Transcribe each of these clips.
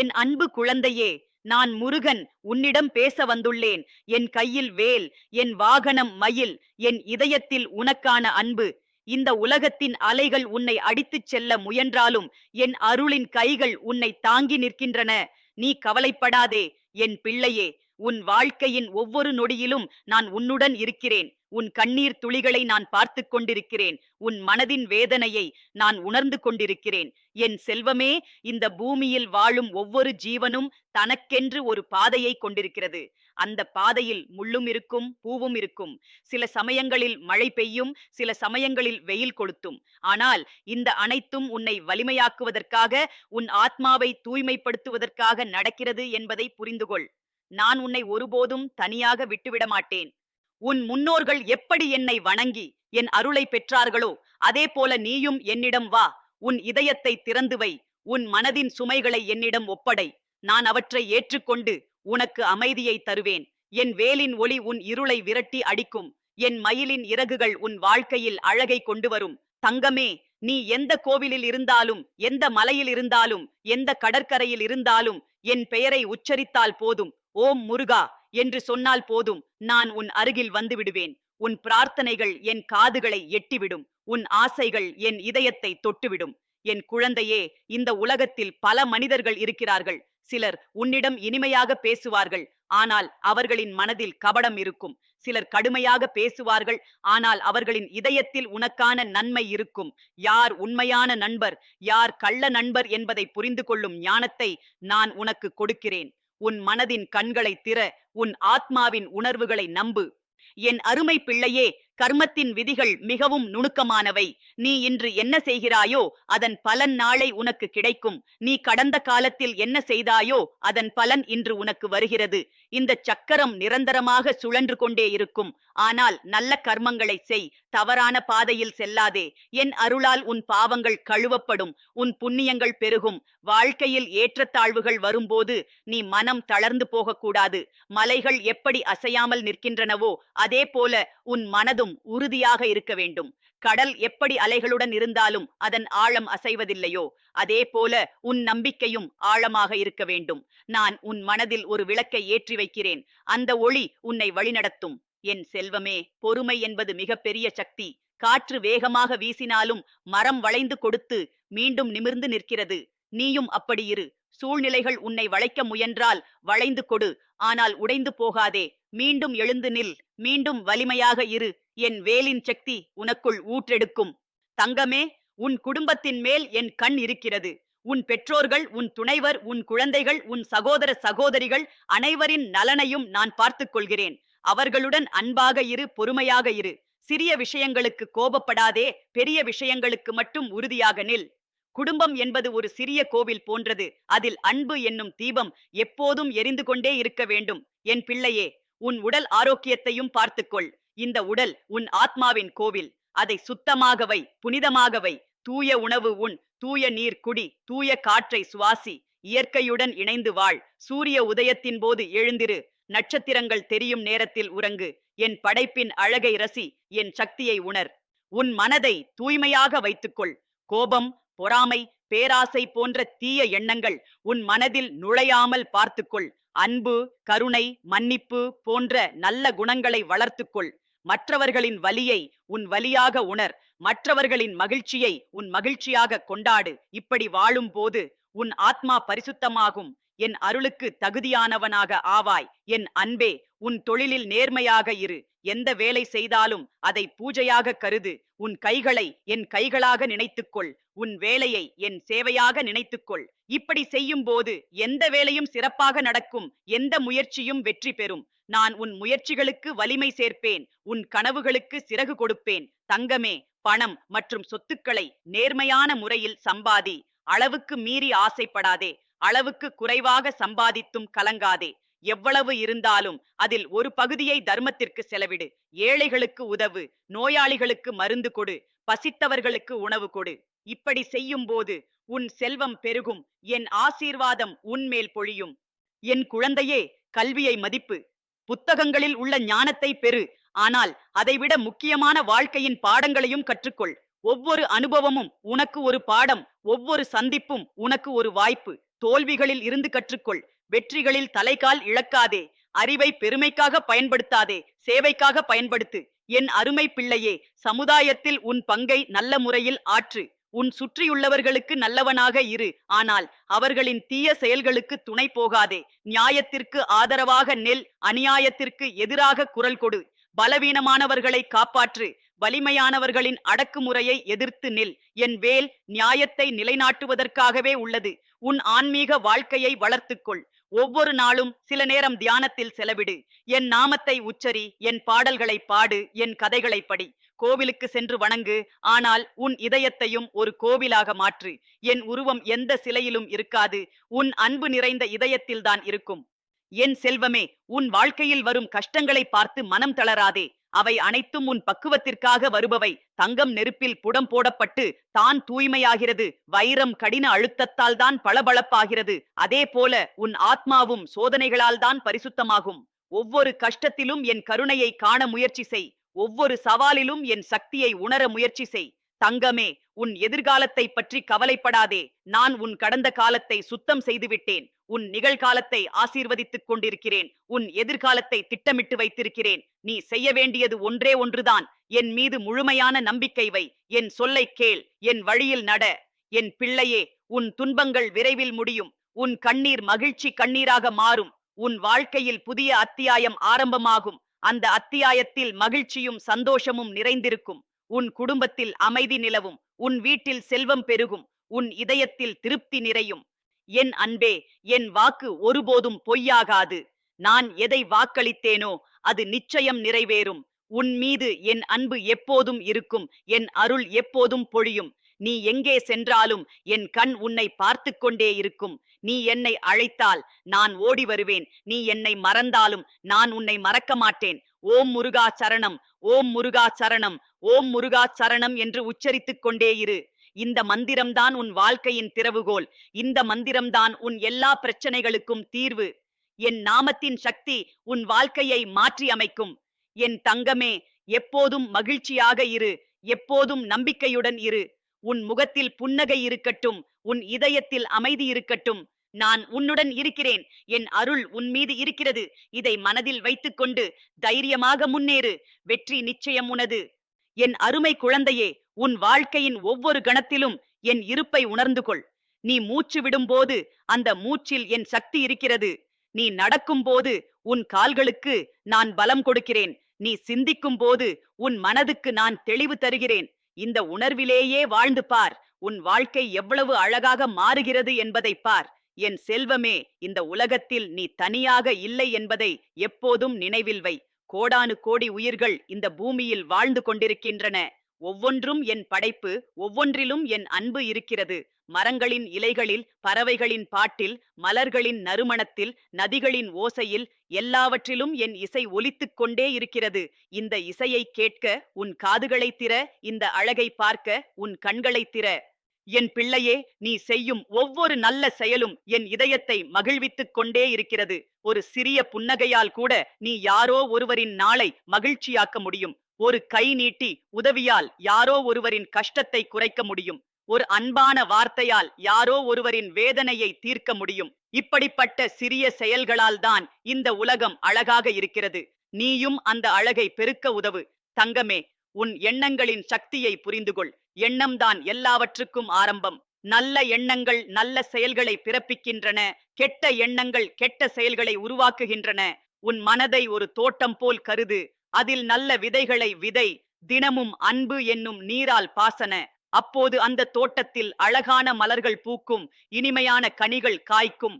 என் அன்பு குழந்தையே நான் முருகன் உன்னிடம் பேச வந்துள்ளேன். என் கையில் வேல் என் வாகனம் மயில் என் இதயத்தில் உனக்கான அன்பு. இந்த உலகத்தின் அலைகள் உன்னை அடித்துச் செல்ல முயன்றாலும் என் அருளின் கைகள் உன்னை தாங்கி நிற்கின்றன. நீ கவலைப்படாதே என் பிள்ளையே உன் வாழ்க்கையின் ஒவ்வொரு நொடியிலும் நான் உன்னுடன் இருக்கிறேன். உன் கண்ணீர் துளிகளை நான் பார்த்து கொண்டிருக்கிறேன். உன் மனதின் வேதனையை நான் உணர்ந்து கொண்டிருக்கிறேன். என் செல்வமே இந்த பூமியில் வாழும் ஒவ்வொரு ஜீவனும் தனக்கென்று ஒரு பாதையை கொண்டிருக்கிறது. அந்த பாதையில் முள்ளும் இருக்கும் பூவும் இருக்கும். சில சமயங்களில் மழை பெய்யும் சில சமயங்களில் வெயில் கொளுத்தும். ஆனால் இந்த அனைத்தும் உன்னை வலிமையாக்குவதற்காக உன் ஆத்மாவை தூய்மைப்படுத்துவதற்காக நடக்கிறது என்பதை புரிந்துகொள். நான் உன்னை ஒருபோதும் தனியாக விட்டுவிட மாட்டேன் உன் முன்னோர்கள் எப்படி என்னை வணங்கி என் அருளை பெற்றார்களோ அதே போல நீயும் என்னிடம் வா. உன் இதயத்தை திறந்து வை. உன் மனதின் சுமைகளை என்னிடம் ஒப்படை. நான் அவற்றை ஏற்றுக்கொண்டு உனக்கு அமைதியை தருவேன். என் வேலின் ஒளி உன் இருளை விரட்டி அடிக்கும். என் மயிலின் இறகுகள் உன் வாழ்க்கையில் அழகை கொண்டு வரும். தங்கமே நீ எந்த கோவிலில் இருந்தாலும் எந்த மலையில் இருந்தாலும் எந்த கடற்கரையில் இருந்தாலும் என் பெயரை உச்சரித்தால் போதும். ஓம் முருகா. என்று சொன்னால் போதும் நான் உன் அருகில் வந்து விடுவேன் உன் பிரார்த்தனைகள் என் காதுகளை எட்டிவிடும். உன் ஆசைகள் என் இதயத்தை தொட்டுவிடும். என் குழந்தையே இந்த உலகத்தில் பல மனிதர்கள் இருக்கிறார்கள். சிலர் உன்னிடம் இனிமையாக பேசுவார்கள். ஆனால் அவர்களின் மனதில் கபடம் இருக்கும். சிலர் கடுமையாக பேசுவார்கள். ஆனால் அவர்களின் இதயத்தில் உனக்கான நன்மை இருக்கும். யார் உண்மையான நண்பர்? யார் கள்ள நண்பர் என்பதை புரிந்து கொள்ளும் ஞானத்தை நான் உனக்கு கொடுக்கிறேன். உன் மனதின் கண்களை திற உன் ஆத்மாவின் உணர்வுகளை நம்பு. என் அருமை பிள்ளையே கர்மத்தின் விதிகள் மிகவும் நுணுக்கமானவை. நீ இன்று என்ன செய்கிறாயோ அதன் பலன் நாளை உனக்கு கிடைக்கும். நீ கடந்த காலத்தில் என்ன செய்தாயோ அதன் பலன் இன்று உனக்கு வருகிறது. இந்த சக்கரம் நிரந்தரமாக சுழன்று கொண்டே இருக்கும். ஆனால் நல்ல கர்மங்களை செய் தவறான பாதையில் செல்லாதே. என் அருளால் உன் பாவங்கள் கழுவப்படும் உன் புண்ணியங்கள் பெருகும். வாழ்க்கையில் ஏற்றத்தாழ்வுகள் வரும்போது நீ மனம் தளர்ந்து போகக்கூடாது. மலைகள் எப்படி அசையாமல் நிற்கின்றனவோ அதே போல உன் மனதும் உறுதியாக இருக்க வேண்டும். கடல் எப்படி அலைகளுடன் இருந்தாலும் அதன் ஆழம் அசைவதில்லையோ அதே போல உன் நம்பிக்கையும் ஆழமாக இருக்க வேண்டும். நான் உன் மனதில் ஒரு விளக்கை ஏற்றி வைக்கிறேன். அந்த ஒளி உன்னை வழிநடத்தும். என் செல்வமே பொறுமை என்பது மிகப்பெரிய சக்தி. காற்று வேகமாக வீசினாலும் மரம் வளைந்து கொடுத்து மீண்டும் நிமிர்ந்து நிற்கிறது. நீயும் அப்படி இரு. சூழ்நிலைகள் உன்னை வளைக்க முயன்றால் வளைந்து கொடு. ஆனால் உடைந்து போகாதே. மீண்டும் எழுந்து நில். மீண்டும் வலிமையாக இரு. என் வேலின் சக்தி உனக்குள் ஊற்றெடுக்கும். தங்கமே உன் குடும்பத்தின் மேல் என் கண் இருக்கிறது. உன் பெற்றோர்கள் உன் துணைவர் உன் குழந்தைகள் உன் சகோதர சகோதரிகள் அனைவரின் நலனையும் நான் பார்த்துக் கொள்கிறேன் அவர்களுடன் அன்பாக இரு பொறுமையாக இரு. சிறிய விஷயங்களுக்கு கோபப்படாதே பெரிய விஷயங்களுக்கு மட்டும் உறுதியாக நில். குடும்பம் என்பது ஒரு சிறிய கோவில் போன்றது. அதில் அன்பு என்னும் தீபம் எப்போதும் எரிந்து கொண்டே இருக்க வேண்டும். என் பிள்ளையே உன் உடல் ஆரோக்கியத்தையும் பார்த்துக்கொள். இந்த உடல் உன் ஆத்மாவின் கோவில். அதை சுத்தமாக வை புனிதமாக வை. தூய உணவு உன் தூய நீர் குடி தூய காற்றை சுவாசி இயற்கையுடன் இணைந்து வாழ். சூரிய உதயத்தின் போது எழுந்திரு. நட்சத்திரங்கள் தெரியும் நேரத்தில் உறங்கு. என் படைப்பின் அழகை ரசி என் சக்தியை உணர். உன் மனதை தூய்மையாக வைத்துக்கொள். கோபம் பொறாமை பேராசை போன்ற தீய எண்ணங்கள் உன் மனதில் நுழையாமல் பார்த்துக்கொள். அன்பு கருணை மன்னிப்பு போன்ற நல்ல குணங்களை வளர்த்துக்கொள். மற்றவர்களின் வலியை உன் வலியாக உணர். மற்றவர்களின் மகிழ்ச்சியை உன் மகிழ்ச்சியாக கொண்டாடு. இப்படி வாழும் போது உன் ஆத்மா பரிசுத்தமாகும். என் அருளுக்கு தகுதியானவனாக ஆவாய். என் அன்பே உன் தொழிலில் நேர்மையாக இரு. எந்த வேலை செய்தாலும் அதை பூஜையாக கருது. உன் கைகளை என் கைகளாக நினைத்துக்கொள். உன் வேலையை என் சேவையாக நினைத்துக்கொள். இப்படி செய்யும் போது எந்த வேலையும் சிறப்பாக நடக்கும். எந்த முயற்சியும் வெற்றி பெறும். நான் உன் முயற்சிகளுக்கு வலிமை சேர்ப்பேன். உன் கனவுகளுக்கு சிறகு கொடுப்பேன். தங்கமே பணம் மற்றும் சொத்துக்களை நேர்மையான முறையில் சம்பாதி. அளவுக்கு மீறி ஆசைப்படாதே. அளவுக்கு குறைவாக சம்பாதித்தும் கலங்காதே. எவ்வளவு இருந்தாலும் அதில் ஒரு பகுதியை தர்மத்திற்கு செலவிடு. ஏழைகளுக்கு உதவு நோயாளிகளுக்கு மருந்து கொடு பசித்தவர்களுக்கு உணவு கொடு. இப்படி செய்யும் போது உன் செல்வம் பெருகும். என் ஆசீர்வாதம் உன்மேல் பொழியும். என் குழந்தையே கல்வியை மதிப்பு. புத்தகங்களில் உள்ள ஞானத்தை பெறு. ஆனால் அதைவிட முக்கியமான வாழ்க்கையின் பாடங்களையும் கற்றுக்கொள். ஒவ்வொரு அனுபவமும் உனக்கு ஒரு பாடம் ஒவ்வொரு சந்திப்பும் உனக்கு ஒரு வாய்ப்பு. தோல்விகளில் இருந்து கற்றுக்கொள். வெற்றிகளில் தலைகால் இழக்காதே. அறிவை பெருமைக்காக பயன்படுத்தாதே. சேவைக்காக பயன்படுத்து. என் அருமை பிள்ளையே சமுதாயத்தில் உன் பங்கை நல்ல முறையில் ஆற்று. உன் சுற்றியுள்ளவர்களுக்கு நல்லவனாக இரு. ஆனால் அவர்களின் தீய செயல்களுக்கு துணை போகாதே. நியாயத்திற்கு ஆதரவாக நெல் அநியாயத்திற்கு எதிராக குரல் கொடு. பலவீனமானவர்களை காப்பாற்று. வலிமையானவர்களின் அடக்குமுறையை எதிர்த்து நில். என் வேல் நியாயத்தை நிலைநாட்டுவதற்காகவே உள்ளது. உன் ஆன்மீக வாழ்க்கையை வளர்த்துக்கொள். ஒவ்வொரு நாளும் சில நேரம் தியானத்தில் செலவிடு. என் நாமத்தை உச்சரி. என் பாடல்களை பாடு. என் கதைகளை படி. கோவிலுக்கு சென்று வணங்கு ஆனால் உன் இதயத்தையும் ஒரு கோவிலாக மாற்று. என் உருவம் எந்த சிலையிலும் இருக்காது உன் அன்பு நிறைந்த இதயத்தில்தான் இருக்கும். என் செல்வமே உன் வாழ்க்கையில் வரும் கஷ்டங்களை பார்த்து மனம் தளராதே. அவை அனைத்தும் உன் பக்குவத்திற்காக வருபவை. தங்கம் நெருப்பில் புடம் போடப்பட்டு தான் தூய்மையாகிறது. வைரம் கடின அழுத்தத்தால் தான் பளபளப்பாகிறது. அதே போல உன் ஆத்மாவும் சோதனைகளால் தான் பரிசுத்தமாகும். ஒவ்வொரு கஷ்டத்திலும் என் கருணையை காண முயற்சி செய். ஒவ்வொரு சவாலிலும் என் சக்தியை உணர முயற்சி செய். தங்கமே உன் எதிர்காலத்தை பற்றி கவலைப்படாதே. நான் உன் கடந்த காலத்தை சுத்தம் செய்துவிட்டேன். உன் நிகழ்காலத்தை ஆசீர்வதித்துக் கொண்டிருக்கிறேன். உன் எதிர்காலத்தை திட்டமிட்டு வைத்திருக்கிறேன். நீ செய்ய வேண்டியது ஒன்றே ஒன்றுதான். என் மீது முழுமையான நம்பிக்கை வை. என் சொல்லை கேள். என் வழியில் நட. என் பிள்ளையே உன் துன்பங்கள் விரைவில் முடியும். உன் கண்ணீர் மகிழ்ச்சி கண்ணீராக மாறும். உன் வாழ்க்கையில் புதிய அத்தியாயம் ஆரம்பமாகும். அந்த அத்தியாயத்தில் மகிழ்ச்சியும் சந்தோஷமும் நிறைந்திருக்கும். உன் குடும்பத்தில் அமைதி நிலவும். உன் வீட்டில் செல்வம் பெருகும். உன் இதயத்தில் திருப்தி நிறையும். என் அன்பே என் வாக்கு ஒருபோதும் பொய்யாகாது. நான் எதை வாக்களித்தேனோ அது நிச்சயம் நிறைவேறும். உன் மீது என் அன்பு எப்போதும் இருக்கும். என் அருள் எப்போதும் பொழியும். நீ எங்கே சென்றாலும் என் கண் உன்னை பார்த்து கொண்டே இருக்கும். நீ என்னை அழைத்தால் நான் ஓடி வருவேன். நீ என்னை மறந்தாலும் நான் உன்னை மறக்க மாட்டேன். ஓம் முருகா சரணம் ஓம் முருகா சரணம் ஓம் முருகா சரணம் என்று உச்சரித்துக் கொண்டே இரு. இந்த மந்திரம்தான் உன் வாழ்க்கையின் திறவுகோல். இந்த மந்திரம்தான் உன் எல்லா பிரச்சனைகளுக்கும் தீர்வு. என் நாமத்தின் சக்தி உன் வாழ்க்கையை மாற்றி அமைக்கும். என் தங்கமே எப்போதும் மகிழ்ச்சியாக இரு. எப்போதும் நம்பிக்கையுடன் இரு. உன் முகத்தில் புன்னகை இருக்கட்டும் உன் இதயத்தில் அமைதி இருக்கட்டும். நான் உன்னுடன் இருக்கிறேன். என் அருள் உன் மீது இருக்கிறது. இதை மனதில் வைத்துக்கொண்டு தைரியமாக முன்னேறு. வெற்றி நிச்சயம் உனது. என் அருமை குழந்தையே உன் வாழ்க்கையின் ஒவ்வொரு கணத்திலும் என் இருப்பை உணர்ந்து கொள். நீ மூச்சு விடும்போது அந்த மூச்சில் என் சக்தி இருக்கிறது. நீ நடக்கும்போது உன் கால்களுக்கு நான் பலம் கொடுக்கிறேன். நீ சிந்திக்கும் போது உன் மனதுக்கு நான் தெளிவு தருகிறேன். இந்த உணர்விலேயே வாழ்ந்து பார். உன் வாழ்க்கை எவ்வளவு அழகாக மாறுகிறது என்பதை பார். என் செல்வமே இந்த உலகத்தில் நீ தனியாக இல்லை என்பதை எப்போதும் நினைவில் வை. கோடானு கோடி உயிர்கள் இந்த பூமியில் வாழ்ந்து கொண்டிருக்கின்றன. ஒவ்வொன்றும் என் படைப்பு ஒவ்வொன்றிலும் என் அன்பு இருக்கிறது. மரங்களின் இலைகளில் பறவைகளின் பாட்டில் மலர்களின் நறுமணத்தில் நதிகளின் ஓசையில் எல்லாவற்றிலும் என் இசை ஒலித்துக் கொண்டே இருக்கிறது. இந்த இசையை கேட்க உன் காதுகளை திற இந்த அழகை பார்க்க உன் கண்களை திற. என் பிள்ளையே நீ செய்யும் ஒவ்வொரு நல்ல செயலும் என் இதயத்தை மகிழ்வித்துக் கொண்டே இருக்கிறது. ஒரு சிறிய புன்னகையால் கூட நீ யாரோ ஒருவரின் நாளை மகிழ்ச்சியாக்க முடியும். ஒரு கை நீட்டி உதவியால் யாரோ ஒருவரின் கஷ்டத்தை குறைக்க முடியும். ஒரு அன்பான வார்த்தையால் யாரோ ஒருவரின் வேதனையை தீர்க்க முடியும். இப்படிப்பட்ட சிறிய செயல்களால் தான் இந்த உலகம் அழகாக இருக்கிறது. நீயும் அந்த அழகை பெருக்க உதவு. தங்கமே உன் எண்ணங்களின் சக்தியை புரிந்து கொள் எண்ணம்தான் எல்லாவற்றுக்கும் ஆரம்பம். நல்ல எண்ணங்கள் நல்ல செயல்களை பிறப்பிக்கின்றன. கெட்ட எண்ணங்கள் கெட்ட செயல்களை உருவாக்குகின்றன. உன் மனதை ஒரு தோட்டம் போல் கருது. அதில் நல்ல விதைகளை விதை தினமும் அன்பு என்னும் நீரால் பாசன. அப்போது அந்த தோட்டத்தில் அழகான மலர்கள் பூக்கும் இனிமையான கனிகள் காய்க்கும்.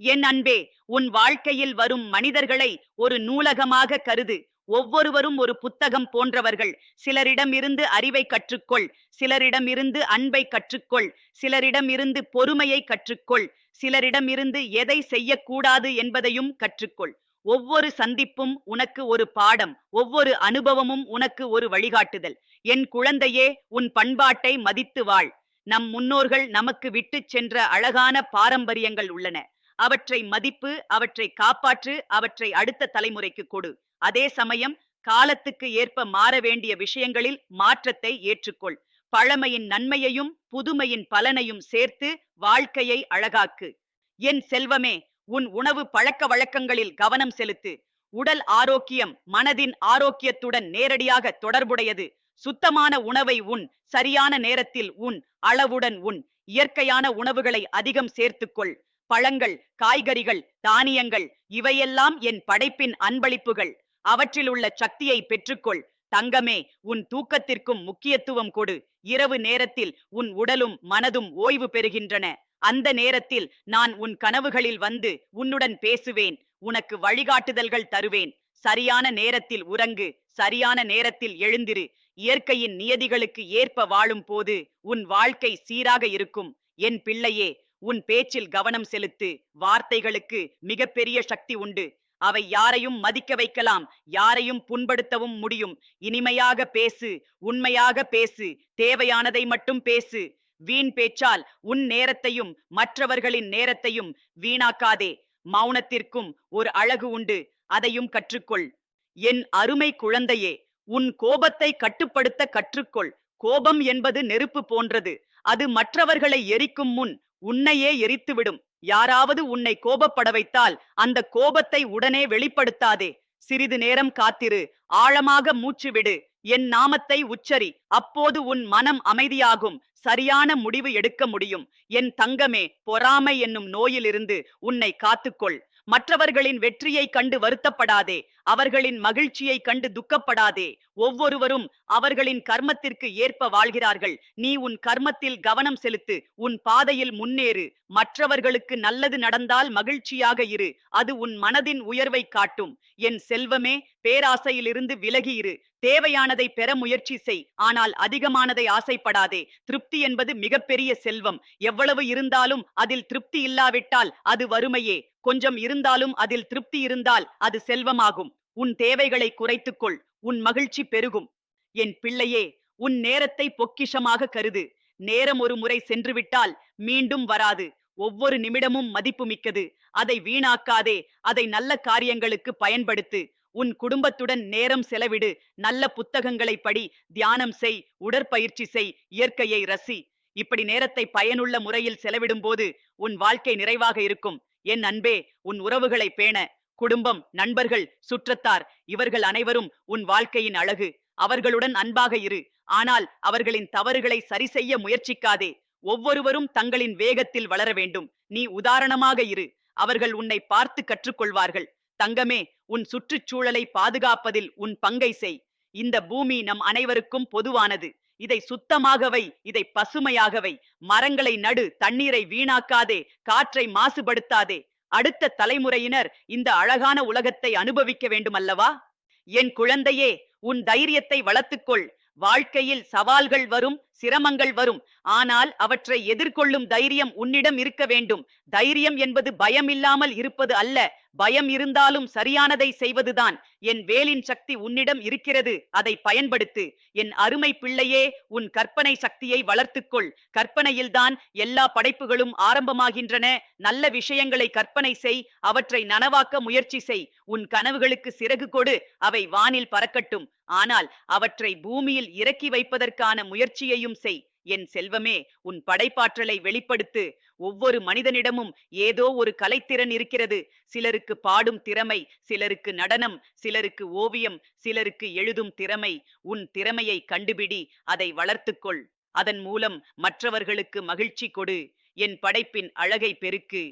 என் அன்பே உன் வாழ்க்கையில் வரும் மனிதர்களை ஒரு நூலகமாக கருது. ஒவ்வொருவரும் ஒரு புத்தகம் போன்றவர்கள். சிலரிடமிருந்து அறிவை கற்றுக்கொள். சிலரிடமிருந்து அன்பை கற்றுக்கொள். சிலரிடமிருந்து பொறுமையை கற்றுக்கொள். சிலரிடமிருந்து எதை செய்யக்கூடாது என்பதையும் கற்றுக்கொள். ஒவ்வொரு சந்திப்பும் உனக்கு ஒரு பாடம் ஒவ்வொரு அனுபவமும் உனக்கு ஒரு வழிகாட்டுதல். என் குழந்தையே உன் பண்பாட்டை மதித்து வாழ். நம் முன்னோர்கள் நமக்கு விட்டுச் சென்ற அழகான பாரம்பரியங்கள் உள்ளன. அவற்றை மதிப்பு அவற்றை காப்பாற்று அவற்றை அடுத்த தலைமுறைக்கு கொடு. அதே சமயம் காலத்துக்கு ஏற்ப மாற வேண்டிய விஷயங்களில் மாற்றத்தை ஏற்றுக்கொள். பழமையின் நன்மையையும் புதுமையின் பலனையும் சேர்த்து வாழ்க்கையை அழகாக்கு. என் செல்வமே உன் உணவு பழக்க வழக்கங்களில் கவனம் செலுத்து. உடல் ஆரோக்கியம் மனதின் ஆரோக்கியத்துடன் நேரடியாக தொடர்புடையது. சுத்தமான உணவை உன் சரியான நேரத்தில் உன் அளவுடன் உன் இயற்கையான உணவுகளை அதிகம் சேர்த்துக்கொள். பழங்கள் காய்கறிகள் தானியங்கள் இவையெல்லாம் என் படைப்பின் அன்பளிப்புகள். அவற்றில் உள்ள சக்தியை பெற்றுக்கொள். தங்கமே உன் தூக்கத்திற்கும் முக்கியத்துவம் கொடு. இரவு நேரத்தில் உன் உடலும் மனதும் ஓய்வு பெறுகின்றன. அந்த நேரத்தில் நான் உன் கனவுகளில் வந்து உன்னுடன் பேசுவேன். உனக்கு வழிகாட்டுதல்கள் தருவேன். சரியான நேரத்தில் உறங்கு. சரியான நேரத்தில் எழுந்திரு. இயற்கையின் நியதிகளுக்கு ஏற்ப வாழும் போது உன் வாழ்க்கை சீராக இருக்கும். என் பிள்ளையே உன் பேச்சில் கவனம் செலுத்து. வார்த்தைகளுக்கு மிகப்பெரிய சக்தி உண்டு. அவை யாரையும் மதிக்க வைக்கலாம். யாரையும் புண்படுத்தவும் முடியும். இனிமையாக பேசு. உண்மையாக பேசு. தேவையானதை மட்டும் பேசு. வீண் பேச்சால் உன் நேரத்தையும் மற்றவர்களின் நேரத்தையும் வீணாக்காதே. மௌனத்திற்கும் ஒரு அழகு உண்டு. அதையும் கற்றுக்கொள். என் அருமை குழந்தையே உன் கோபத்தை கட்டுப்படுத்த கற்றுக்கொள். கோபம் என்பது நெருப்பு போன்றது. அது மற்றவர்களை எரிக்கும் முன் உன்னையே எரித்துவிடும். யாராவது உன்னை கோபப்பட வைத்தால் அந்த கோபத்தை உடனே வெளிப்படுத்தாதே. சிறிது நேரம் காத்திரு. ஆழமாக மூச்சு விடு. என் நாமத்தை உச்சரி. அப்போது உன் மனம் அமைதியாகும். சரியான முடிவு எடுக்க முடியும். என் தங்கமே பொறாமை என்னும் நோயிலிருந்து உன்னை காத்துக்கொள். மற்றவர்களின் வெற்றியை கண்டு வருத்தப்படாதே. அவர்களின் மகிழ்ச்சியை கண்டு துக்கப்படாதே. ஒவ்வொருவரும் அவர்களின் கர்மத்திற்கு ஏற்ப வாழ்கிறார்கள். நீ உன் கர்மத்தில் கவனம் செலுத்து உன் பாதையில் முன்னேறு. மற்றவர்களுக்கு நல்லது நடந்தால் மகிழ்ச்சியாக இரு. அது உன் மனதின் உயர்வை காட்டும். என் செல்வமே பேராசையிலிருந்து விலகி இரு. தேவையானதை பெற முயற்சி செய். ஆனால் அதிகமானதை ஆசைப்படாதே. திருப்தி என்பது மிகப்பெரிய செல்வம். எவ்வளவு இருந்தாலும் அதில் திருப்தி இல்லாவிட்டால் அது வறுமையே. கொஞ்சம் இருந்தாலும் அதில் திருப்தி இருந்தால் அது செல்வமாகும். உன் தேவைகளை குறைத்துக்கொள் உன் மகிழ்ச்சி பெருகும். என் பிள்ளையே உன் நேரத்தை பொக்கிஷமாக கருது. நேரம் ஒரு முறை சென்றுவிட்டால் மீண்டும் வராது. ஒவ்வொரு நிமிடமும் மதிப்புமிக்கது அதை வீணாக்காதே. அதை நல்ல காரியங்களுக்கு பயன்படுத்து. உன் குடும்பத்துடன் நேரம் செலவிடு. நல்ல புத்தகங்களை படி. தியானம் செய். உடற்பயிற்சி செய். இயற்கையை ரசி. இப்படி நேரத்தை பயனுள்ள முறையில் செலவிடும் போது உன் வாழ்க்கை நிறைவாக இருக்கும். என் அன்பே உன் உறவுகளை பேண. குடும்பம் நண்பர்கள் சுற்றத்தார் இவர்கள் அனைவரும் உன் வாழ்க்கையின் அழகு. அவர்களுடன் அன்பாக இரு. ஆனால் அவர்களின் தவறுகளை சரி செய்ய முயற்சிக்காதே. ஒவ்வொருவரும் தங்களின் வேகத்தில் வளர வேண்டும். நீ உதாரணமாக இரு. அவர்கள் உன்னை பார்த்து கற்றுக்கொள்வார்கள். தங்கமே உன் சுற்றுச்சூழலை பாதுகாப்பதில் உன் பங்கை செய். இந்த பூமி நம் அனைவருக்கும் பொதுவானது. இதை சுத்தமாகவை இதை பசுமையாகவை. மரங்களை நடு தண்ணீரை வீணாக்காதே. காற்றை மாசுபடுத்தாதே. அடுத்த தலைமுறையினர் இந்த அழகான உலகத்தை அனுபவிக்க வேண்டுமல்லவா? என் குழந்தையே உன் தைரியத்தை வளர்த்துக்கொள். வாழ்க்கையில் சவால்கள் வரும் சிரமங்கள் வரும். ஆனால் அவற்றை எதிர்கொள்ளும் தைரியம் உன்னிடம் இருக்க வேண்டும். தைரியம் என்பது பயம் இல்லாமல் இருப்பது அல்ல. பயம் இருந்தாலும் சரியானதை செய்வதுதான். என் வேலின் சக்தி உன்னிடம் இருக்கிறது. அதை பயன்படுத்து. என் அருமை பிள்ளையே உன் கற்பனை சக்தியை வளர்த்துக்கொள். கற்பனையில்தான் எல்லா படைப்புகளும் ஆரம்பமாகின்றன. நல்ல விஷயங்களை கற்பனை செய். அவற்றை நனவாக்க முயற்சி செய். உன் கனவுகளுக்கு சிறகு கொடு. அவை வானில் பறக்கட்டும். ஆனால் அவற்றை பூமியில் இறக்கி வைப்பதற்கான முயற்சியையும் செய். என் செல்வமே உன் படைப்பாற்றலை வெளிப்படுத்து. ஒவ்வொரு மனிதனிடமும் ஏதோ ஒரு கலைத்திறன் இருக்கிறது. சிலருக்கு பாடும் திறமை சிலருக்கு நடனம் சிலருக்கு ஓவியம் சிலருக்கு எழுதும் திறமை. உன் திறமையை கண்டுபிடி அதை வளர்த்துக்கொள். அதன் மூலம் மற்றவர்களுக்கு மகிழ்ச்சி கொடு. என் படைப்பின் அழகை பெருக்கு.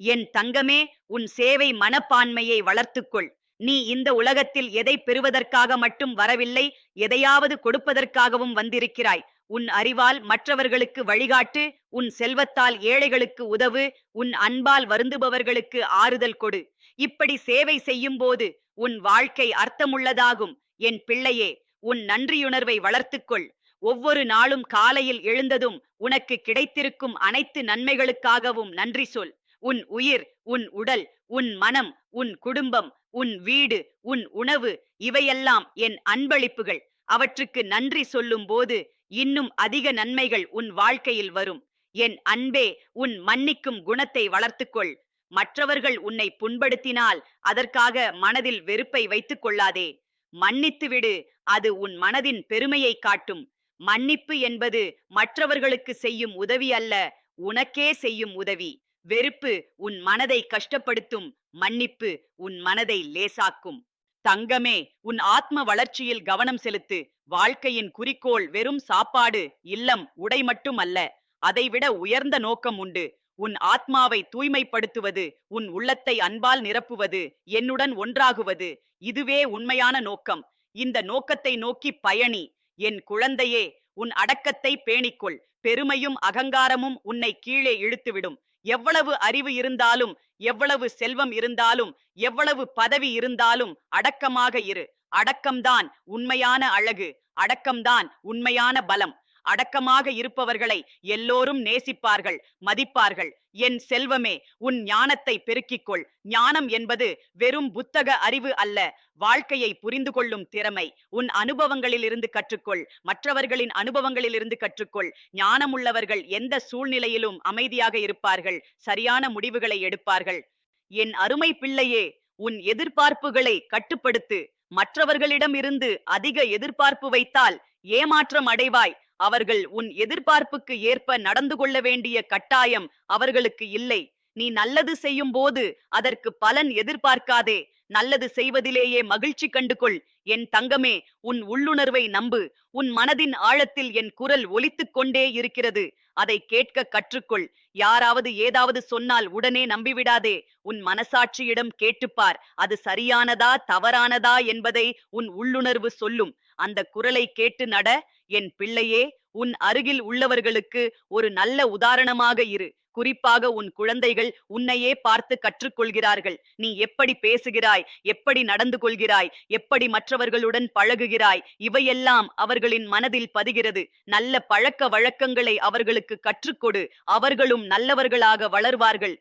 என் தங்கமே உன் சேவை மனப்பான்மையை வளர்த்துக்கொள். நீ இந்த உலகத்தில் எதை பெறுவதற்காக மட்டும் வரவில்லை எதையாவது கொடுப்பதற்காகவும் வந்திருக்கிறாய். உன் அறிவால் மற்றவர்களுக்கு வழிகாட்டு உன் செல்வத்தால் ஏழைகளுக்கு உதவு உன் அன்பால் வருந்துபவர்களுக்கு ஆறுதல் கொடு. இப்படி சேவை செய்யும் போது உன் வாழ்க்கை அர்த்தமுள்ளதாகும். என் பிள்ளையே உன் நன்றியுணர்வை வளர்த்துக்கொள். ஒவ்வொரு நாளும் காலையில் எழுந்ததும் உனக்கு கிடைத்திருக்கும் அனைத்து நன்மைகளுக்காகவும் நன்றி சொல். உன் உயிர் உன் உடல் உன் மனம் உன் குடும்பம் உன் வீடு உன் உணவு இவையெல்லாம் என் அன்பளிப்புகள். அவற்றுக்கு நன்றி சொல்லும் போது இன்னும் அதிக நன்மைகள் உன் வாழ்க்கையில் வரும். என் அன்பே உன் மன்னிக்கும் குணத்தை வளர்த்துக்கொள். மற்றவர்கள் உன்னை புண்படுத்தினால் அதற்காக மனதில் வெறுப்பை வைத்துக் கொள்ளாதே. மன்னித்து விடு அது உன் மனதின் பெருமையை காட்டும். மன்னிப்பு என்பது மற்றவர்களுக்கு செய்யும் உதவி அல்ல உனக்கே செய்யும் உதவி. வெறுப்பு உன் மனதை கஷ்டப்படுத்தும் மன்னிப்பு உன் மனதை லேசாக்கும். தங்கமே உன் ஆத்ம வளர்ச்சியில் கவனம் செலுத்து. வாழ்க்கையின் குறிக்கோள் வெறும் சாப்பாடு இல்லம் உடை மட்டும் அல்ல அதைவிட உயர்ந்த நோக்கம் உண்டு. உன் ஆத்மாவை தூய்மைப்படுத்துவது உன் உள்ளத்தை அன்பால் நிரப்புவது என்னுடன் ஒன்றாகுவது இதுவே உண்மையான நோக்கம். இந்த நோக்கத்தை நோக்கி பயணி என் குழந்தையே உன் அடக்கத்தை பேணிக்கொள். பெருமையும் அகங்காரமும் உன்னை கீழே இழுத்துவிடும். எவ்வளவு அறிவு இருந்தாலும் எவ்வளவு செல்வம் இருந்தாலும் எவ்வளவு பதவி இருந்தாலும் அடக்கமாக இரு. அடக்கம்தான் உண்மையான அழகு அடக்கம்தான் உண்மையான பலம். அடக்கமாக இருப்பவர்களை எல்லோரும் நேசிப்பார்கள் மதிப்பார்கள். என் செல்வமே உன் ஞானத்தை பெருக்கிக்கொள். ஞானம் என்பது வெறும் புத்தக அறிவு அல்ல வாழ்க்கையை புரிந்து கொள்ளும் திறமை. உன் அனுபவங்களிலிருந்து கற்றுக்கொள். மற்றவர்களின் அனுபவங்களிலிருந்து கற்றுக்கொள். ஞானமுள்ளவர்கள் எந்த சூழ்நிலையிலும் அமைதியாக இருப்பார்கள் சரியான முடிவுகளை எடுப்பார்கள். என் அருமை பிள்ளையே உன் எதிர்பார்ப்புகளை கட்டுப்படுத்து. மற்றவர்களிடம் இருந்து அதிக எதிர்பார்ப்பு வைத்தால் ஏமாற்றம் அடைவாய். அவர்கள் உன் எதிர்பார்ப்புக்கு ஏற்ப நடந்து கொள்ள வேண்டிய கட்டாயம் அவர்களுக்கு இல்லை. நீ நல்லது செய்யும் போது அதற்கு பலன் எதிர்பார்க்காதே. நல்லது செய்வதிலேயே மகிழ்ச்சி கண்டுகொள். என் தங்கமே உன் உள்ளுணர்வை நம்பு. உன் மனதின் ஆழத்தில் என் குரல் ஒலித்துக் கொண்டே இருக்கிறது. அதை கேட்க கற்றுக்கொள். யாராவது ஏதாவது சொன்னால் உடனே நம்பிவிடாதே. உன் மனசாட்சியிடம் கேட்டுப்பார். அது சரியானதா தவறானதா என்பதை உன் உள்ளுணர்வு சொல்லும். அந்த குரலை கேட்டு நட. என் பிள்ளையே உன் அருகில் உள்ளவர்களுக்கு ஒரு நல்ல உதாரணமாக இரு. குறிப்பாக உன் குழந்தைகள் உன்னையே பார்த்து கற்றுக்கொள்கிறார்கள். நீ எப்படி பேசுகிறாய்? எப்படி நடந்து கொள்கிறாய்? எப்படி மற்றவர்களுடன் பழகுகிறாய்? இவையெல்லாம் அவர்களின் மனதில் பதிகிறது. நல்ல பழக்க வழக்கங்களை அவர்களுக்கு கற்றுக்கொடு. அவர்களும் நல்லவர்களாக வளர்வார்கள்.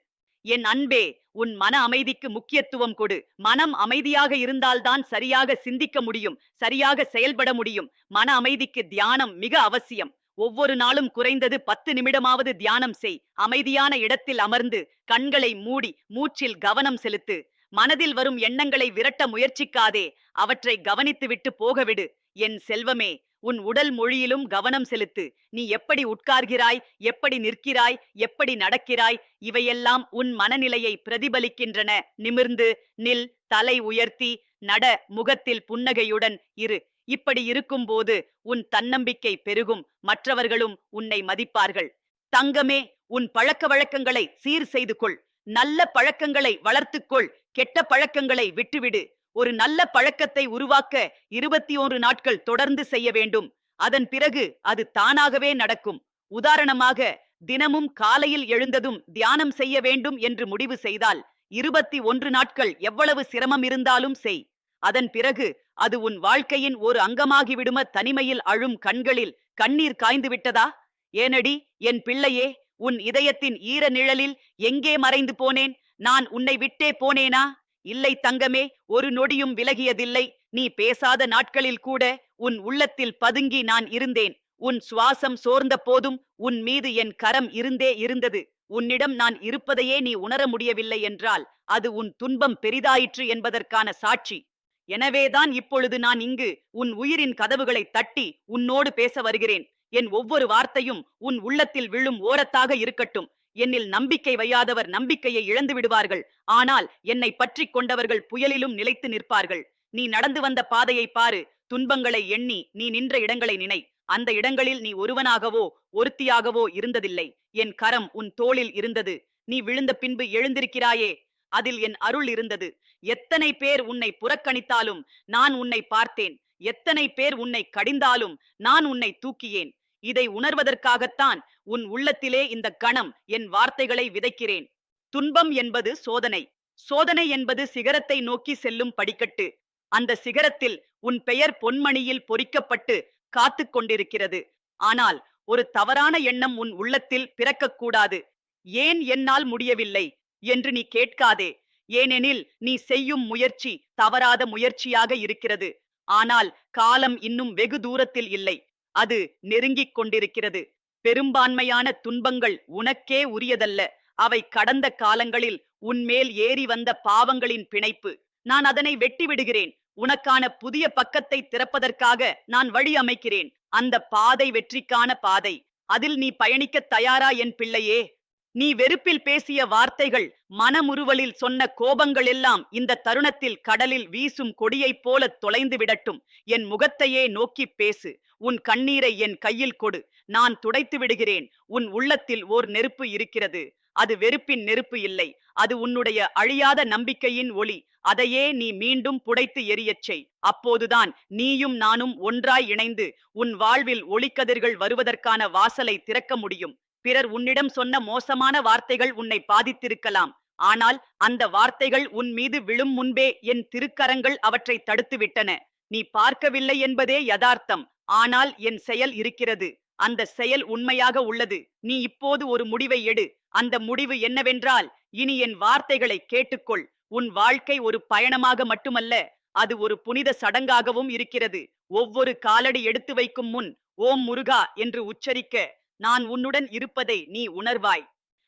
என் அன்பே உன் மன அமைதிக்கு முக்கியத்துவம் கொடு. மனம் அமைதியாக இருந்தால்தான் சரியாக சிந்திக்க முடியும். சரியாக செயல்பட முடியும். மன அமைதிக்கு தியானம் மிக அவசியம். ஒவ்வொரு நாளும் குறைந்தது பத்து நிமிடமாவது தியானம் செய். அமைதியான இடத்தில் அமர்ந்து கண்களை மூடி மூச்சில் கவனம் செலுத்து. மனதில் வரும் எண்ணங்களை விரட்ட முயற்சிக்காதே. அவற்றை கவனித்துவிட்டு போகவிடு. என் செல்வமே உன் உடல் மொழியிலும் கவனம் செலுத்து. நீ எப்படி உட்கார்கிறாய் எப்படி நிற்கிறாய் எப்படி நடக்கிறாய் இவையெல்லாம் உன் மனநிலையை பிரதிபலிக்கின்றன. நிமிர்ந்து நில் தலை உயர்த்தி நட முகத்தில் புன்னகையுடன் இரு. இப்படி இருக்கும்போது உன் தன்னம்பிக்கை பெருகும் மற்றவர்களும் உன்னை மதிப்பார்கள். தங்கமே உன் பழக்க வழக்கங்களை சீர் செய்து கொள். நல்ல பழக்கங்களை வளர்த்துக்கொள் கெட்ட பழக்கங்களை விட்டுவிடு. ஒரு நல்ல பழக்கத்தை உருவாக்க இருபத்தி ஒன்று நாட்கள் தொடர்ந்து செய்ய வேண்டும். அதன் பிறகு அது தானாகவே நடக்கும். உதாரணமாக தினமும் காலையில் எழுந்ததும் தியானம் செய்ய வேண்டும் என்று முடிவு செய்தால் இருபத்தி ஒன்று நாட்கள் எவ்வளவு சிரமம் இருந்தாலும் செய். அதன் பிறகு அது உன் வாழ்க்கையின் ஒரு அங்கமாகிவிடும தனிமையில் அழும் கண்களில் கண்ணீர் காய்ந்து விட்டதா? ஏனடி என் பிள்ளையே உன் இதயத்தின் ஈர நிழலில் எங்கே மறைந்து போனேன்? நான் உன்னை விட்டே போனேனா? இல்லை தங்கமே ஒரு நொடியும் விலகியதில்லை. நீ பேசாத நாட்களில் கூட உன் உள்ளத்தில் பதுங்கி நான் இருந்தேன். உன் சுவாசம் சோர்ந்த போதும் உன் மீது என் கரம் இருந்தே இருந்தது. உன்னிடம் நான் இருப்பதையே நீ உணர முடியவில்லை என்றால் அது உன் துன்பம் பெரிதாயிற்று என்பதற்கான சாட்சி. எனவேதான் இப்பொழுது நான் இங்கு உன் உயிரின் கதவுகளை தட்டி உன்னோடு பேச வருகிறேன். என் ஒவ்வொரு வார்த்தையும் உன் உள்ளத்தில் விழும் ஓரத்தாக இருக்கட்டும். என்னில் நம்பிக்கை வையாதவர் நம்பிக்கையை இழந்து விடுவார்கள். ஆனால் என்னை பற்றி கொண்டவர்கள் புயலிலும் நிலைத்து நிற்பார்கள். நீ நடந்து வந்த பாதையை பாரு. துன்பங்களை எண்ணி நீ நின்ற இடங்களை நினை. அந்த இடங்களில் நீ ஒருவனாகவோ ஒருத்தியாகவோ இருந்ததில்லை. என் கரம் உன் தோளில் இருந்தது. நீ விழுந்த பின்பு எழுந்திருக்கிறாயே. அதில் என் அருள் இருந்தது. எத்தனை பேர் உன்னை புறக்கணித்தாலும் நான் உன்னை பார்த்தேன். எத்தனை பேர் உன்னை கடிந்தாலும் நான் உன்னை தூக்கியேன். இதை உணர்வதற்காகத்தான் உன் உள்ளத்திலே இந்த கணம் என் வார்த்தைகளை விதைக்கிறேன். துன்பம் என்பது சோதனை. சோதனை என்பது சிகரத்தை நோக்கி செல்லும் படிக்கட்டு. அந்த சிகரத்தில் உன் பெயர் பொன்மணியில் பொறிக்கப்பட்டு காத்து கொண்டிருக்கிறது. ஆனால் ஒரு தவறான எண்ணம் உன் உள்ளத்தில் பிறக்கக்கூடாது. ஏன் என்னால் முடியவில்லை? என்று நீ கேட்காதே. ஏனெனில் நீ செய்யும் முயற்சி தவறாத முயற்சியாக இருக்கிறது. ஆனால் காலம் இன்னும் வெகு தூரத்தில் இல்லை. அது நெருங்கிக் கொண்டிருக்கிறது. பெரும்பான்மையான துன்பங்கள் உனக்கே உரியதல்ல. அவை கடந்த காலங்களில் உன்மேல் ஏறி வந்த பாவங்களின் பிணைப்பு. நான் அதனை வெட்டி விடுகிறேன் உனக்கான புதிய பக்கத்தை திறப்பதற்காக நான் வழி அமைக்கிறேன். அந்த பாதை வெற்றிக்கான பாதை. அதில் நீ பயணிக்க தயாரா என் பிள்ளையே? நீ வெறுப்பில் பேசிய வார்த்தைகள் மனமுறுவலில் சொன்ன கோபங்கள் எல்லாம் இந்த தருணத்தில் கடலில் வீசும் கொடியைப் போல தொலைந்து விடட்டும். என் முகத்தையே நோக்கிப் பேசு. உன் கண்ணீரை என் கையில் கொடு. நான் துடைத்து விடுகிறேன். உன் உள்ளத்தில் ஓர் நெருப்பு இருக்கிறது. அது வெறுப்பின் நெருப்பு இல்லை. அது உன்னுடைய அழியாத நம்பிக்கையின் ஒளி. அதையே நீ மீண்டும் புடைத்து எரியச் செய். அப்போதுதான் நீயும் நானும் ஒன்றாய் இணைந்து உன் வாழ்வில் ஒளிக்கதிர்கள் வருவதற்கான வாசலை திறக்க முடியும். பிறர் உன்னிடம் சொன்ன மோசமான வார்த்தைகள் உன்னை பாதித்திருக்கலாம். ஆனால் அந்த வார்த்தைகள் உன் மீது விழும் முன்பே என் திருக்கரங்கள் அவற்றை தடுத்துவிட்டன. நீ பார்க்கவில்லை என்பதே யதார்த்தம். ஆனால் என் செயல் இருக்கிறது. அந்த செயல் உண்மையாக உள்ளது. நீ இப்போது ஒரு முடிவை எடு. அந்த முடிவு என்னவென்றால் இனி என் வார்த்தைகளை கேட்டுக்கொள். உன் வாழ்க்கை ஒரு பயணமாக மட்டுமல்ல அது ஒரு புனித சடங்காகவும் இருக்கிறது. ஒவ்வொரு காலடி எடுத்து வைக்கும் முன் ஓம் முருகா என்று உச்சரிக்க நான் உன்னுடன் இருப்பதை நீ உணர்வாய்.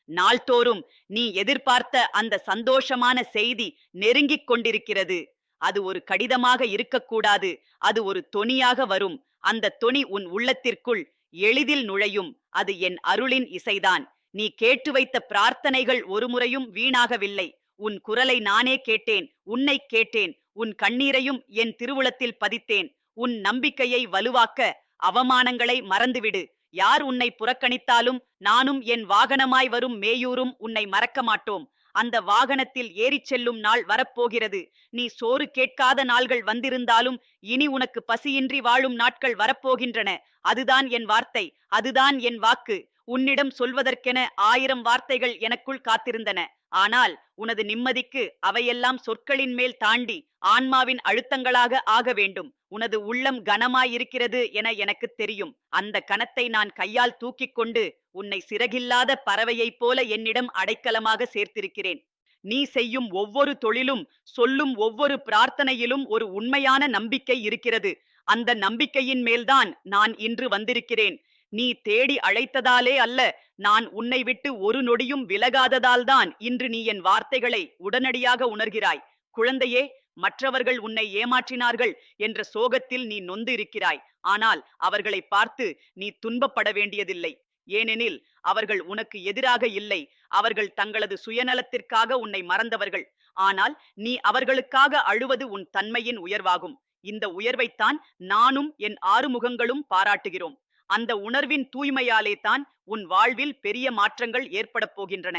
நாள்தோறும் நீ எதிர்பார்த்த அந்த சந்தோஷமான செய்தி நெருங்கிக் கொண்டிருக்கிறது. அது ஒரு கடிதமாக இருக்கக்கூடாது. அது ஒரு தொனியாக வரும். அந்த தொனி உன் உள்ளத்திற்குள் எளிதில் நுழையும். அது என் அருளின் இசைதான். நீ கேட்டு வைத்த பிரார்த்தனைகள் ஒருமுறையும் வீணாகவில்லை. உன் குரலை நானே கேட்டேன். உன்னை கேட்டேன். உன் கண்ணீரையும் என் திருவுளத்தில் பதித்தேன். உன் நம்பிக்கையை வலுவாக்க அவமானங்களை மறந்துவிடு. யார் உன்னை புறக்கணித்தாலும் நானும் என் வாகனமாய் வரும் மேயூரும் உன்னை மறக்க மாட்டோம் அந்த வாகனத்தில் ஏறிச் செல்லும் நாள் வரப்போகிறது. நீ சோறு கேட்காத நாள்கள் வந்திருந்தாலும் இனி உனக்கு பசியின்றி வாழும் நாட்கள் வரப்போகின்றன. அதுதான் என் வார்த்தை. அதுதான் என் வாக்கு. உன்னிடம் சொல்வதற்கென ஆயிரம் வார்த்தைகள் எனக்குள் காத்திருந்தன. ஆனால் உனது நிம்மதிக்கு அவையெல்லாம் சொற்களின் மேல் தாண்டி ஆன்மாவின் அழுத்தங்களாக ஆக வேண்டும். உனது உள்ளம் கனமாயிருக்கிறது என எனக்கு தெரியும். அந்த கணத்தை நான் கையால் தூக்கிக் கொண்டு உன்னை சிறகில்லாத பறவையைப் போல என்னிடம் அடைக்கலமாக சேர்த்திருக்கிறேன். நீ செய்யும் ஒவ்வொரு தொழிலும் சொல்லும் ஒவ்வொரு பிரார்த்தனையிலும் ஒரு உண்மையான நம்பிக்கை இருக்கிறது. அந்த நம்பிக்கையின் மேல்தான் நான் இன்று வந்திருக்கிறேன். நீ தேடி அழைத்ததாலே அல்ல நான் உன்னை விட்டு ஒரு நொடியும் விலகாததால்தான் இன்று நீ என் வார்த்தைகளை உடனடியாக உணர்கிறாய். குழந்தையே மற்றவர்கள் உன்னை ஏமாற்றினார்கள் என்ற சோகத்தில் நீ நொந்து இருக்கிறாய் ஆனால் அவர்களை பார்த்து நீ துன்பப்பட வேண்டியதில்லை. ஏனெனில் அவர்கள் உனக்கு எதிராக இல்லை. அவர்கள் தங்களது சுயநலத்திற்காக உன்னை மறந்தவர்கள். ஆனால் நீ அவர்களுக்காக அழுவது உன் தன்மையின் உயர்வாகும். இந்த உயர்வைத்தான் நானும் என் ஆறுமுகங்களும் பாராட்டுகிறோம். அந்த உணர்வின் தூய்மையாலே தான் உன் வாழ்வில் பெரிய மாற்றங்கள் ஏற்படப் போகின்றன.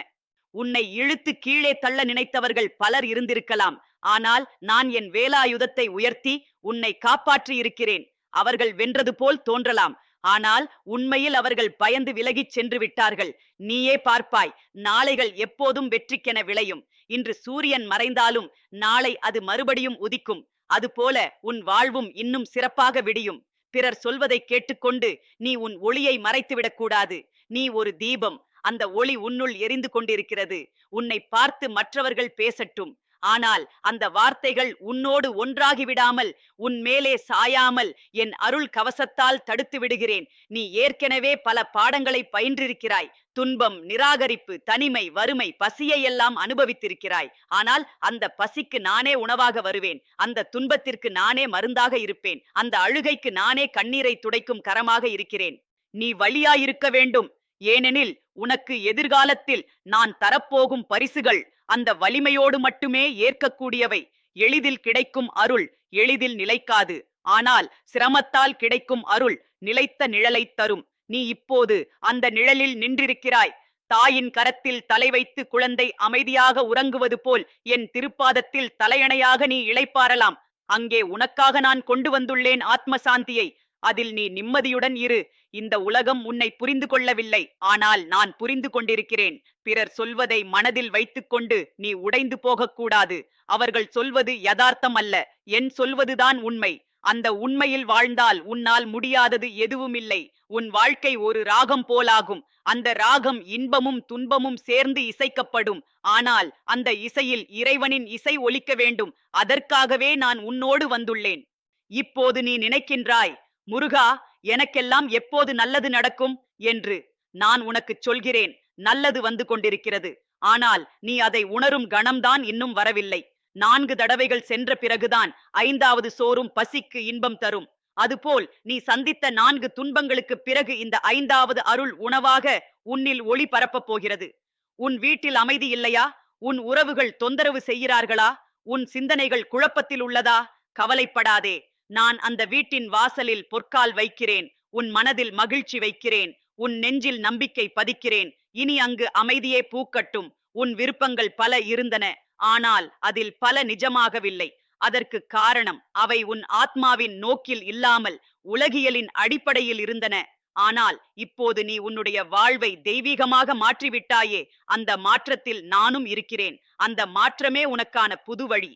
உன்னை இழுத்து கீழே தள்ள நினைத்தவர்கள் பலர் இருந்திருக்கலாம். ஆனால் நான் என் வேலாயுதத்தை உயர்த்தி உன்னை காப்பாற்றி இருக்கிறேன். அவர்கள் வென்றது போல் தோன்றலாம். ஆனால் உண்மையில் அவர்கள் பயந்து விலகிச் சென்று விட்டார்கள். நீயே பார்ப்பாய் நாளைகள் எப்போதும் வெற்றிக்கென விளையும். இன்று சூரியன் மறைந்தாலும் நாளை அது மறுபடியும் உதிக்கும். அதுபோல உன் வாழ்வும் இன்னும் சிறப்பாக விடியும். பிறர் சொல்வதை கேட்டுக்கொண்டு நீ உன் ஒளியை மறைத்துவிடக் கூடாது. நீ ஒரு தீபம். அந்த ஒளி உன்னுள் எரிந்து கொண்டிருக்கிறது. உன்னை பார்த்து மற்றவர்கள் பேசட்டும். ஆனால் அந்த வார்த்தைகள் உன்னோடு ஒன்றாகி விடாமல் உன் மேலே சாயாமல் என் அருள் கவசத்தால் தடுத்து விடுகிறேன். நீ ஏற்கனவே பல பாடங்களை பயின்றிருக்கிறாய். துன்பம் நிராகரிப்பு தனிமை வறுமை பசியை எல்லாம் அனுபவித்திருக்கிறாய். ஆனால் அந்த பசிக்கு நானே உணவாக வருவேன். அந்த துன்பத்திற்கு நானே மருந்தாக இருப்பேன். அந்த அழுகைக்கு நானே கண்ணீரை துடைக்கும் கரமாக இருக்கிறேன். நீ வழியாயிருக்க வேண்டும். ஏனெனில் உனக்கு எதிர்காலத்தில் நான் தரப்போகும் பரிசுகள் அந்த வலிமையோடு மட்டுமே ஏற்கக்கூடியவை. எளிதில் கிடைக்கும் அருள் எளிதில் நிலைக்காது. ஆனால் சிரமத்தால் கிடைக்கும் அருள் நிலைத்த நிழலைத் தரும். நீ இப்போது அந்த நிழலில் நின்றிருக்கிறாய். தாயின் கரத்தில் தலை வைத்து குழந்தை அமைதியாக உறங்குவது போல் என் திருப்பாதத்தில் தலையணையாக நீ இளைப்பாரலாம் அங்கே உனக்காக நான் கொண்டு வந்துள்ளேன் ஆத்ம சாந்தியை அதில் நீ நிம்மதியுடன் இரு. இந்த உலகம் உன்னை புரிந்து கொள்ளவில்லை. ஆனால் நான் புரிந்து கொண்டிருக்கிறேன். பிறர் சொல்வதை மனதில் வைத்துக்கொண்டு நீ உடைந்து போகக்கூடாது. அவர்கள் சொல்வது யதார்த்தம் அல்ல. என் சொல்வதுதான் உண்மை. அந்த உண்மையில் வாழ்ந்தால் உன்னால் முடியாதது எதுவுமில்லை. உன் வாழ்க்கை ஒரு ராகம் போலாகும். அந்த ராகம் இன்பமும் துன்பமும் சேர்ந்து இசைக்கப்படும். ஆனால் அந்த இசையில் இறைவனின் இசை ஒலிக்க வேண்டும். அதற்காகவே நான் உன்னோடு வந்துள்ளேன். இப்போது நீ நினைக்கின்றாய் முருகா எனக்கெல்லாம் எப்போது நல்லது நடக்கும்? என்று நான் உனக்குச் சொல்கிறேன். நல்லது வந்து கொண்டிருக்கிறது. ஆனால் நீ அதை உணரும் கணம்தான் இன்னும் வரவில்லை. நான்கு தடவைகள் சென்ற பிறகுதான் ஐந்தாவது சோறும் பசிக்கு இன்பம் தரும். அதுபோல் நீ சந்தித்த நான்கு துன்பங்களுக்கு பிறகு இந்த ஐந்தாவது அருள் உணவாக உன்னில் ஒளி பரப்பப் போகிறது. உன் வீட்டில் அமைதி இல்லையா? உன் உறவுகள் தொந்தரவு செய்கிறார்களா? உன் சிந்தனைகள் குழப்பத்தில் உள்ளதா? கவலைப்படாதே. நான் அந்த வீட்டின் வாசலில் பொற்கால் வைக்கிறேன் உன் மனதில் மகிழ்ச்சி வைக்கிறேன் உன் நெஞ்சில் நம்பிக்கை பதிக்கிறேன். இனி அங்கு அமைதியே பூக்கட்டும் உன் விருப்பங்கள் பல இருந்தன ஆனால் அதில் பல நிஜமாகவில்லை. அதற்கு காரணம் அவை உன் ஆத்மாவின் நோக்கில் இல்லாமல் உலகியலின் அடிப்படையில் இருந்தன. ஆனால் இப்போது நீ உன்னுடைய வாழ்வை தெய்வீகமாக மாற்றிவிட்டாயே அந்த மாற்றத்தில் நானும் இருக்கிறேன். அந்த மாற்றமே உனக்கான புது வழி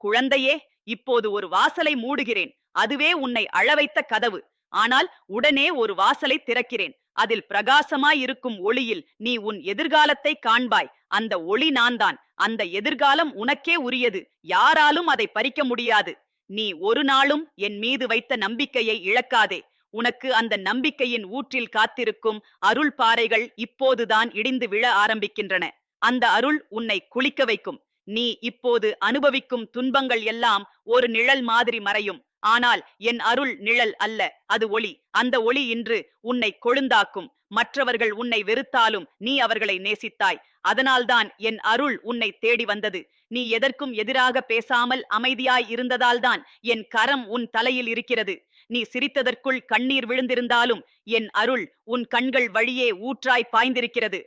குழந்தையே இப்போது ஒரு வாசலை மூடுகிறேன். அதுவே உன்னை அழவைத்த கதவு. ஆனால் உடனே ஒரு வாசலை திறக்கிறேன். அதில் பிரகாசமாய் இருக்கும் ஒளியில் நீ உன் எதிர்காலத்தை காண்பாய். அந்த ஒளி நான்தான். அந்த எதிர்காலம் உனக்கே உரியது. யாராலும் அதை பறிக்க முடியாது. நீ ஒரு நாளும் என் மீது வைத்த நம்பிக்கையை இழக்காதே. உனக்கு அந்த நம்பிக்கையின் ஊற்றில் காத்திருக்கும் அருள் பாறைகள் இப்போதுதான் இடிந்து விழ ஆரம்பிக்கின்றன. அந்த அருள் உன்னை குளிக்க வைக்கும். நீ இப்போது அனுபவிக்கும் துன்பங்கள் எல்லாம் ஒரு நிழல் மாதிரி மறையும். ஆனால் என் அருள் நிழல் அல்ல அது ஒளி. அந்த ஒளி இன்று உன்னை கொழுந்தாக்கும். மற்றவர்கள் உன்னை வெறுத்தாலும் நீ அவர்களை நேசித்தாய். அதனால்தான் என் அருள் உன்னை தேடி வந்தது. நீ எதற்கும் எதிராக பேசாமல் அமைதியாய் இருந்ததால்தான் என் கரம் உன் தலையில் இருக்கிறது. நீ சிரித்ததற்குள் கண்ணீர் விழுந்திருந்தாலும் என் அருள் உன் கண்கள் வழியே ஊற்றாய் பாய்ந்திருக்கிறது.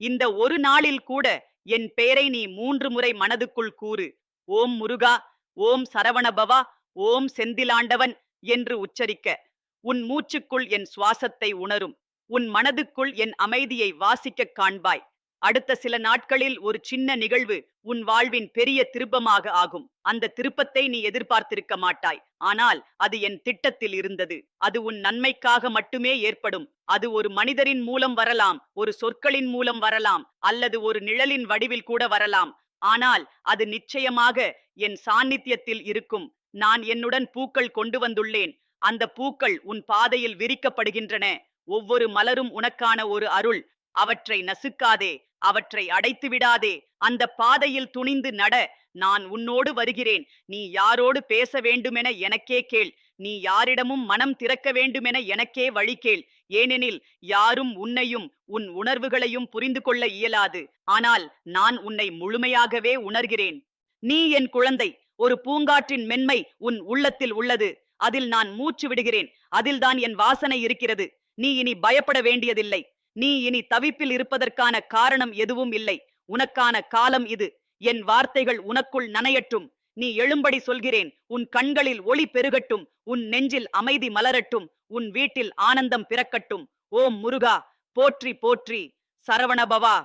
இந்த ஒரு நாளில் கூட என் பெயரை நீ மூன்று முறை மனதுக்குள் கூறு. ஓம் முருகா ஓம் சரவணபவா ஓம் செந்திலாண்டவன் என்று உச்சரிக்க. உன் மூச்சுக்குள் என் சுவாசத்தை உணரும். உன் மனதுக்குள் என் அமைதியை வாசிக்கக் காண்பாய். அடுத்த சில நாட்களில் ஒரு சின்ன நிகழ்வு உன் வாழ்வின் பெரிய திருப்பமாக ஆகும். அந்த திருப்பத்தை நீ எதிர்பார்த்திருக்க மாட்டாய். ஆனால் அது என் திட்டத்தில் இருந்தது. அது உன் நன்மைக்காக மட்டுமே ஏற்படும். அது ஒரு மனிதரின் மூலம் வரலாம் ஒரு சொற்களின் மூலம் வரலாம் அல்லது ஒரு நிழலின் வடிவில் கூட வரலாம். ஆனால் அது நிச்சயமாக என் சாநித்தியத்தில் இருக்கும். நான் என்னுடன் பூக்கள் கொண்டு வந்துள்ளேன். அந்த பூக்கள் உன் பாதையில் விரிக்கப்படுகின்றன. ஒவ்வொரு மலரும் உனக்கான ஒரு அருள். அவற்றை நசுக்காதே அவற்றை அடைத்து விடாதே. அந்த பாதையில் துணிந்து நட நான் உன்னோடு வருகிறேன். நீ யாரோடு பேச வேண்டுமென எனக்கே கேள். நீ யாரிடமும் மனம் திறக்க வேண்டுமென எனக்கே வழி கேள். ஏனெனில் யாரும் உன்னையும் உன் உணர்வுகளையும் புரிந்து கொள்ள இயலாது. ஆனால் நான் உன்னை முழுமையாகவே உணர்கிறேன். நீ என் குழந்தை ஒரு பூங்காற்றின் மென்மை உன் உள்ளத்தில் உள்ளது. அதில் நான் மூச்சு விடுகிறேன். அதில்தான் என் வாசனை இருக்கிறது. நீ இனி பயப்பட வேண்டியதில்லை. நீ இனி தவிப்பில் இருப்பதற்கான காரணம் எதுவும் இல்லை. உனக்கான காலம் இது. என் வார்த்தைகள் உனக்குள் நனையட்டும். நீ எழும்படி சொல்கிறேன். உன் கண்களில் ஒளி பெருகட்டும். உன் நெஞ்சில் அமைதி மலரட்டும். உன் வீட்டில் ஆனந்தம் பிறக்கட்டும். ஓம் முருகா போற்றி போற்றி. சரவணபவா.